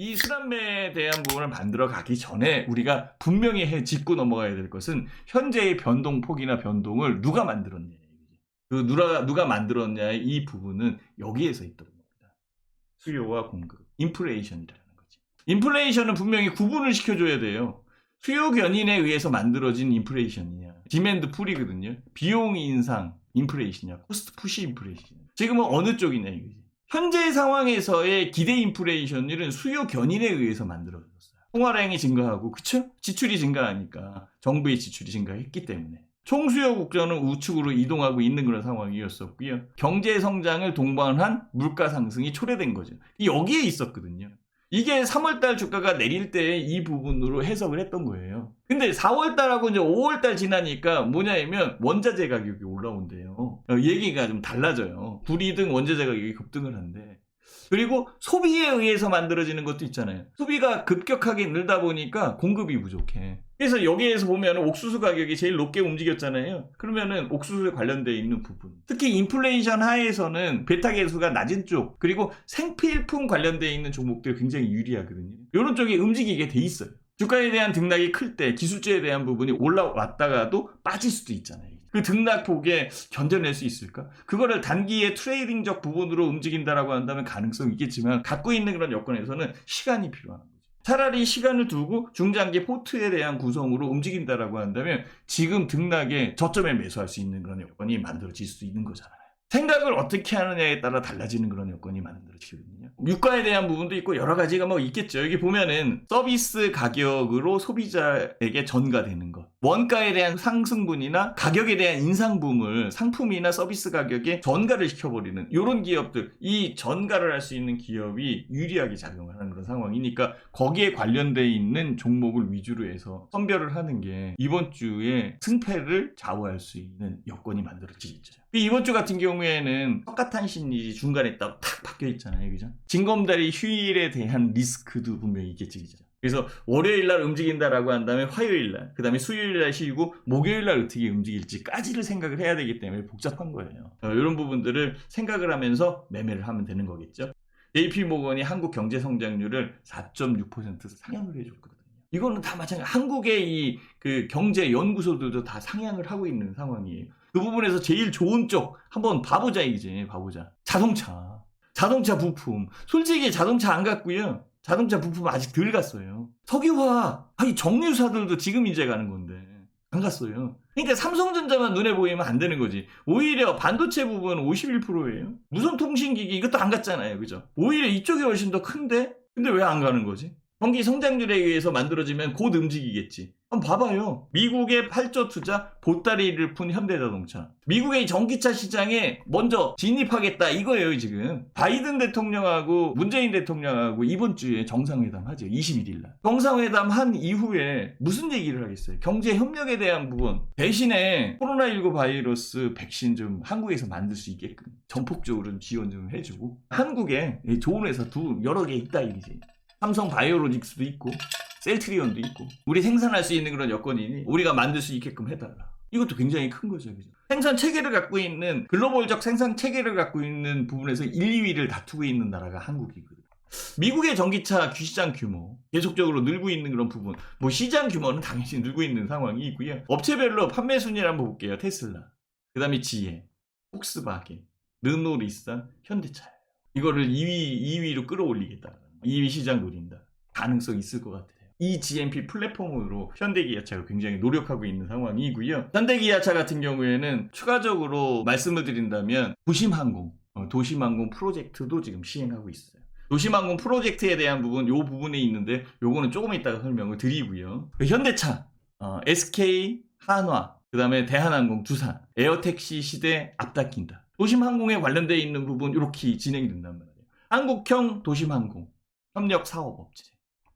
이 순환매에 대한 부분을 만들어 가기 전에 우리가 분명히 해 짚고 넘어가야 될 것은 현재의 변동폭이나 변동을 누가 만들었냐. 그 누가 누가 만들었냐의 이 부분은 여기에서 있던 겁니다. 수요와 공급, 인플레이션이라는 거지. 인플레이션은 분명히 구분을 시켜줘야 돼요. 수요 견인에 의해서 만들어진 인플레이션이냐, 디맨드 풀이거든요. 비용 인상, 인플레이션이냐, 코스트 푸시 인플레이션. 지금은 어느 쪽이냐 이거지. 현재 상황에서의 기대 인플레이션율은 수요 견인에 의해서 만들어졌어요. 통화량이 증가하고, 그쵸? 지출이 증가하니까 정부의 지출이 증가했기 때문에. 총수요 국전은 우측으로 이동하고 있는 그런 상황이었었고요. 경제 성장을 동반한 물가 상승이 초래된 거죠. 여기에 있었거든요. 이게 3월달 주가가 내릴 때 이 부분으로 해석을 했던 거예요. 근데 4월달하고 이제 5월달 지나니까 뭐냐면 원자재 가격이 올라온대요. 어, 얘기가 좀 달라져요. 불이 등 원자재 가격이 급등을 한대. 그리고 소비에 의해서 만들어지는 것도 있잖아요. 소비가 급격하게 늘다 보니까 공급이 부족해. 그래서 여기에서 보면 옥수수 가격이 제일 높게 움직였잖아요. 그러면은 옥수수에 관련되어 있는 부분. 특히 인플레이션 하에서는 베타 계수가 낮은 쪽, 그리고 생필품 관련되어 있는 종목들 굉장히 유리하거든요. 이런 쪽이 움직이게 돼 있어요. 주가에 대한 등락이 클 때 기술주에 대한 부분이 올라왔다가도 빠질 수도 있잖아요. 그 등락 폭에 견뎌낼 수 있을까? 그거를 단기의 트레이딩적 부분으로 움직인다라고 한다면 가능성이 있겠지만 갖고 있는 그런 여건에서는 시간이 필요한 거죠. 차라리 시간을 두고 중장기 포트에 대한 구성으로 움직인다라고 한다면 지금 등락에 저점에 매수할 수 있는 그런 여건이 만들어질 수 있는 거잖아요. 생각을 어떻게 하느냐에 따라 달라지는 그런 여건이 만들어지거든요. 유가에 대한 부분도 있고 여러 가지가 뭐 있겠죠. 여기 보면은 서비스 가격으로 소비자에게 전가되는 것. 원가에 대한 상승분이나 가격에 대한 인상분을 상품이나 서비스 가격에 전가를 시켜버리는 이런 기업들, 이 전가를 할 수 있는 기업이 유리하게 작용을 하는 그런 상황이니까 거기에 관련돼 있는 종목을 위주로 해서 선별을 하는 게 이번 주에 승패를 좌우할 수 있는 여건이 만들어지겠죠. 이번 주 같은 경우에는 석가탄신일이 중간에 딱탁 바뀌어 있잖아요. 그죠? 징검다리 휴일에 대한 리스크도 분명히 있겠지. 그죠? 그래서 월요일 날 움직인다라고 한다면 화요일 날, 그 다음에 수요일 날 쉬고 목요일 날 어떻게 움직일지까지를 생각을 해야 되기 때문에 복잡한 거예요. 어, 이런 부분들을 생각을 하면서 매매를 하면 되는 거겠죠. JP 모건이 한국 경제 성장률을 4.6% 상향을 해줬거든요. 이거는 다 마찬가지. 한국의 이 그 경제 연구소들도 다 상향을 하고 있는 상황이에요. 그 부분에서 제일 좋은 쪽 한번 봐보자 이제 봐보자. 자동차. 자동차 부품. 솔직히 자동차 안 갔고요. 자동차 부품 아직 덜 갔어요. 석유화. 아니 정유사들도 지금 이제 가는 건데 안 갔어요. 그러니까 삼성전자만 눈에 보이면 안 되는 거지. 오히려 반도체 부분은 51%예요. 무선 통신기기 이것도 안 갔잖아요. 그죠? 오히려 이쪽이 훨씬 더 큰데 근데 왜 안 가는 거지? 경기 성장률에 의해서 만들어지면 곧 움직이겠지. 한번 봐봐요. 미국의 8조 투자 보따리를 푼 현대자동차. 미국의 전기차 시장에 먼저 진입하겠다 이거예요 지금. 바이든 대통령하고 문재인 대통령하고 이번 주에 정상회담 하죠. 21일 날. 정상회담 한 이후에 무슨 얘기를 하겠어요? 경제 협력에 대한 부분. 대신에 코로나19 바이러스 백신 좀 한국에서 만들 수 있게끔 전폭적으로 좀 지원 좀 해주고 한국에 좋은 회사 두 여러 개 있다 이거지. 삼성 바이오로직스도 있고 셀트리온도 있고 우리 생산할 수 있는 그런 여건이니 우리가 만들 수 있게끔 해달라. 이것도 굉장히 큰 거죠. 그죠? 생산 체계를 갖고 있는 글로벌적 생산 체계를 갖고 있는 부분에서 1, 2위를 다투고 있는 나라가 한국이거든요. 미국의 전기차 시장 규모 계속적으로 늘고 있는 그런 부분 뭐 시장 규모는 당연히 늘고 있는 상황이 있고요. 업체별로 판매 순위를 한번 볼게요. 테슬라, 그 다음에 지에, 폭스바겐, 르노, 리산, 현대차예요. 이거를 2위, 2위로 끌어올리겠다. 2위 시장 노린다. 가능성 있을 것 같아요. 이 GMP 플랫폼으로 현대기아차가 굉장히 노력하고 있는 상황이고요. 현대기아차 같은 경우에는 추가적으로 말씀을 드린다면 도심항공, 어, 도심항공 프로젝트도 지금 시행하고 있어요. 도심항공 프로젝트에 대한 부분, 요 부분에 있는데 요거는 조금 이따가 설명을 드리고요. 그 현대차, 어, SK, 한화, 그 다음에 대한항공, 두산, 에어택시 시대 앞당긴다. 도심항공에 관련되어 있는 부분 이렇게 진행된단 말이에요. 한국형 도심항공, 협력 사업 업체,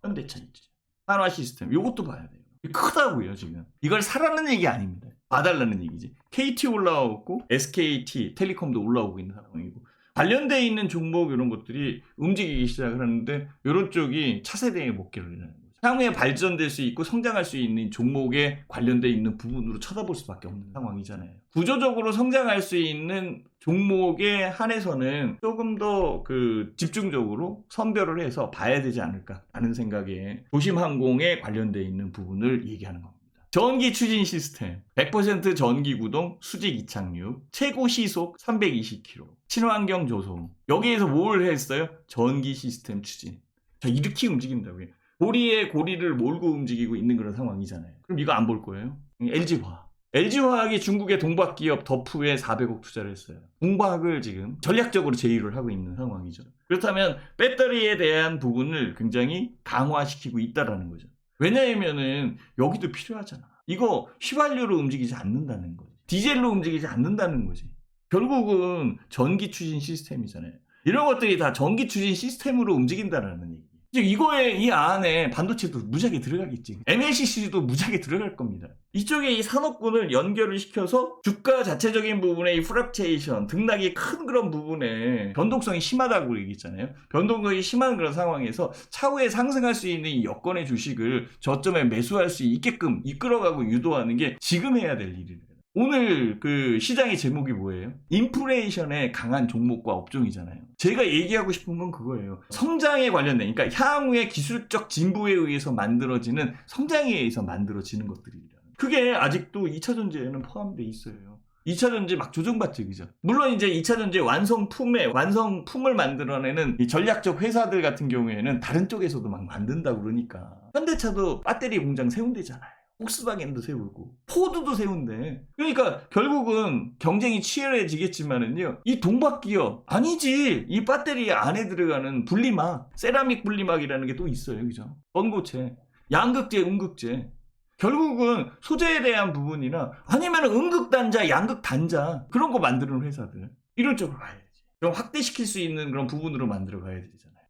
현대차 있죠. 한화 시스템, 요것도 봐야 돼요. 크다고요, 지금. 이걸 사라는 얘기 아닙니다. 봐달라는 얘기지. KT 올라오고, SKT, 텔레콤도 올라오고 있는 상황이고, 관련되어 있는 종목 이런 것들이 움직이기 시작을 하는데, 이런 쪽이 차세대의 거죠. 향후에 발전될 수 있고 성장할 수 있는 종목에 관련돼 있는 부분으로 쳐다볼 수밖에 없는 상황이잖아요. 구조적으로 성장할 수 있는 종목에 한해서는 조금 더 그 집중적으로 선별을 해서 봐야 되지 않을까 하는 생각에 도심항공에 관련돼 있는 부분을 얘기하는 겁니다. 전기 추진 시스템 100% 전기 구동 수직 이착륙 최고 시속 320km 친환경 조성 여기에서 뭘 했어요? 전기 시스템 추진 자 이렇게 움직인다고요 고리에 고리를 몰고 움직이고 있는 그런 상황이잖아요 그럼 이거 안 볼 거예요? LG화학 LG화학이 중국의 동박 기업 더프에 400억 투자를 했어요 동박을 지금 전략적으로 제휴를 하고 있는 상황이죠 그렇다면 배터리에 대한 부분을 굉장히 강화시키고 있다라는 거죠 왜냐하면은 여기도 필요하잖아. 이거 휘발유로 움직이지 않는다는 거지. 디젤로 움직이지 않는다는 거지. 결국은 전기 추진 시스템이잖아요. 이런 것들이 다 전기 추진 시스템으로 움직인다라는 얘기. 즉 이거에 이 안에 반도체도 무지하게 들어가겠지. MLCC도 무지하게 들어갈 겁니다. 이쪽에 이 산업군을 연결을 시켜서 주가 자체적인 부분에 이 프락체이션, 등락이 큰 그런 부분에 변동성이 심하다고 얘기했잖아요. 변동성이 심한 그런 상황에서 차후에 상승할 수 있는 이 여건의 주식을 저점에 매수할 수 있게끔 이끌어가고 유도하는 게 지금 해야 될 일이에요. 오늘 그 시장의 제목이 뭐예요? 인플레이션에 강한 종목과 업종이잖아요. 제가 얘기하고 싶은 건 그거예요. 성장에 관련된, 그러니까 향후의 기술적 진보에 의해서 만들어지는 성장에 의해서 만들어지는 것들이라. 그게 아직도 2차 전지에는 포함되어 있어요. 2차 전지 막 조정받죠, 그죠? 물론 이제 2차 전지 완성품에 완성품을 만들어내는 이 전략적 회사들 같은 경우에는 다른 쪽에서도 막 만든다고 그러니까. 현대차도 배터리 공장 세운대잖아요. 폭스바겐도 세우고 포드도 세운대. 그러니까 결국은 경쟁이 치열해지겠지만은요. 이 동박 기업 아니지. 이 배터리 안에 들어가는 분리막, 세라믹 분리막이라는 게 또 있어요. 그죠? 번고체, 양극재, 음극재. 결국은 소재에 대한 부분이나 아니면 음극 단자, 양극 단자 그런 거 만드는 회사들 이런 쪽으로 가야지. 그럼 확대시킬 수 있는 그런 부분으로 만들어 가야 되잖아요.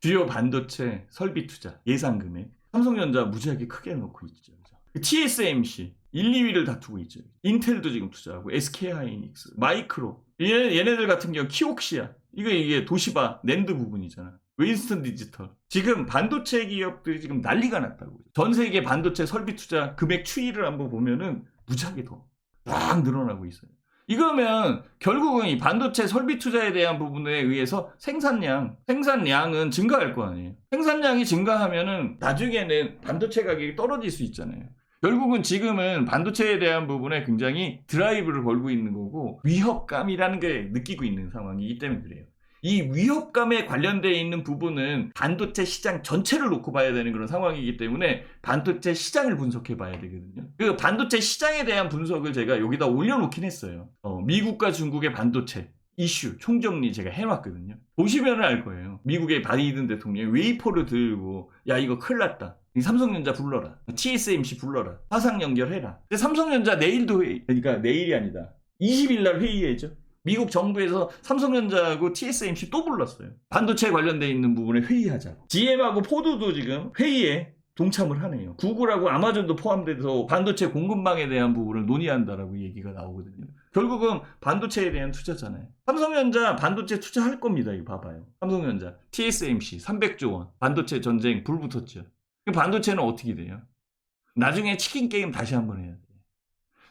주요 반도체 설비 투자 예상 금액 삼성전자 무지하게 크게 놓고 있죠. TSMC 1, 2위를 다투고 있죠. 인텔도 지금 투자하고 SK하이닉스, 마이크로 얘, 얘네들 같은 경우 키옥시아 이거 이게 도시바 낸드 부분이잖아. 윈스턴 디지털 지금 반도체 기업들이 지금 난리가 났다고. 전 세계 반도체 설비 투자 금액 추이를 한번 보면은 무지하게 더 막 늘어나고 있어요. 이거면 결국은 이 반도체 설비 투자에 대한 부분에 의해서 생산량, 생산량은 증가할 거 아니에요. 생산량이 증가하면은 나중에는 반도체 가격이 떨어질 수 있잖아요. 결국은 지금은 반도체에 대한 부분에 굉장히 드라이브를 걸고 있는 거고 위협감이라는 게 느끼고 있는 상황이기 때문에 그래요. 이 위협감에 관련되어 있는 부분은 반도체 시장 전체를 놓고 봐야 되는 그런 상황이기 때문에 반도체 시장을 분석해 봐야 되거든요. 그 반도체 시장에 대한 분석을 제가 여기다 올려놓긴 했어요. 어, 미국과 중국의 반도체 이슈 총정리 제가 해놨거든요. 보시면 알 거예요. 미국의 바이든 대통령이 웨이퍼를 들고 야 이거 큰일 났다. 삼성전자 불러라. TSMC 불러라. 화상 연결해라. 근데 삼성전자 내일도 회의, 그러니까 내일이 아니다. 20일 날 회의해죠. 미국 정부에서 삼성전자하고 TSMC 또 불렀어요. 반도체 관련돼 있는 부분에 회의하자고. GM하고 포드도 지금 회의에 동참을 하네요. 구글하고 아마존도 포함돼서 반도체 공급망에 대한 부분을 논의한다라고 얘기가 나오거든요. 결국은 반도체에 대한 투자잖아요. 삼성전자 반도체 투자할 겁니다. 이거 봐봐요. 삼성전자, TSMC 300조 원 반도체 전쟁 불 붙었죠. 반도체는 어떻게 돼요? 나중에 치킨 게임 다시 한번 해야 돼요.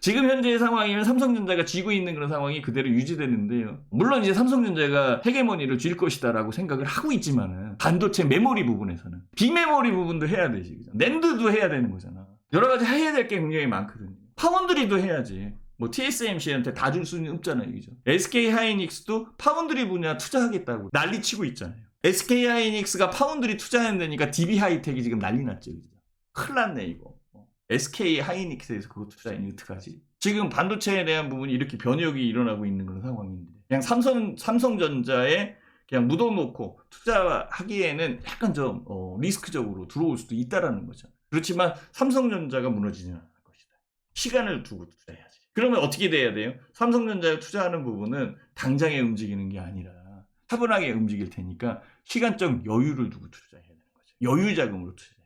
지금 현재의 상황이면 삼성전자가 지고 있는 그런 상황이 그대로 유지되는데요. 물론 이제 삼성전자가 헤게모니를 쥘 것이다라고 생각을 하고 있지만은 반도체 메모리 부분에서는 비메모리 부분도 해야 되지. 그죠? 낸드도 해야 되는 거잖아. 여러 가지 해야 될 게 굉장히 많거든요. 파원드리도 해야지. 뭐 TSMC한테 다 줄 수는 없잖아요. 그죠? SK 하이닉스도 파운드리 분야 투자하겠다고 난리치고 있잖아요. SK 하이닉스가 파운드리 투자한다니까 DB 하이텍이 지금 난리 났죠. 그죠? 큰일 났네, 이거. SK 하이닉스에서 그거 투자했니 어떡하지? 지금 반도체에 대한 부분이 이렇게 변혁이 일어나고 있는 그런 상황인데 그냥 삼성 삼성전자에 그냥 묻어놓고 투자하기에는 약간 좀 어, 리스크적으로 들어올 수도 있다라는 거죠. 그렇지만 삼성전자가 무너지지는 않을 것이다. 시간을 두고 투자해야지. 그러면 어떻게 돼야 돼요? 삼성전자에 투자하는 부분은 당장에 움직이는 게 아니라 차분하게 움직일 테니까 시간적 여유를 두고 투자해야 되는 거죠. 여유 자금으로 투자.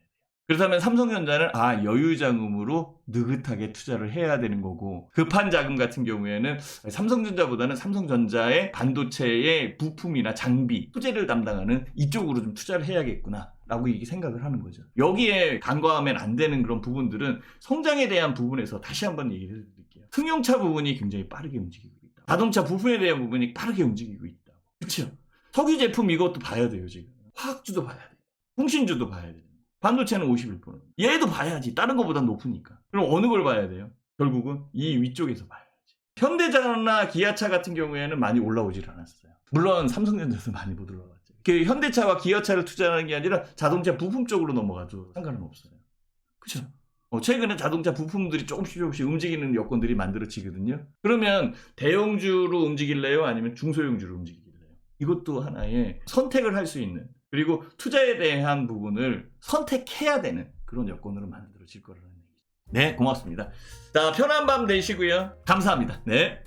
그렇다면 삼성전자는 아 여유자금으로 느긋하게 투자를 해야 되는 거고 급한 자금 같은 경우에는 삼성전자보다는 삼성전자의 반도체의 부품이나 장비 소재를 담당하는 이쪽으로 좀 투자를 해야겠구나 라고 이게 생각을 하는 거죠. 여기에 간과하면 안 되는 그런 부분들은 성장에 대한 부분에서 다시 한번 얘기를 해드릴게요. 승용차 부분이 굉장히 빠르게 움직이고 있다. 자동차 부품에 대한 부분이 빠르게 움직이고 있다. 그렇죠 석유 제품 이것도 봐야 돼요 지금. 화학주도 봐야 돼요. 통신주도 봐야 돼요 반도체는 51%. 얘도 봐야지. 다른 것보다 높으니까. 그럼 어느 걸 봐야 돼요? 결국은 이 위쪽에서 봐야지. 현대차나 기아차 같은 경우에는 많이 올라오질 않았어요. 물론 삼성전자도 많이 못 올라갔죠. 그 현대차와 기아차를 투자하는 게 아니라 자동차 부품 쪽으로 넘어가도 상관은 없어요. 그죠? 어, 최근에 자동차 부품들이 조금씩 조금씩 움직이는 여건들이 만들어지거든요. 그러면 대형주로 움직일래요? 아니면 중소형주로 움직일래요? 이것도 하나의 선택을 할 수 있는 그리고 투자에 대한 부분을 선택해야 되는 그런 여건으로 만들어질 거라는 얘기죠. 네, 고맙습니다. 자, 편한 밤 되시고요. 감사합니다. 네.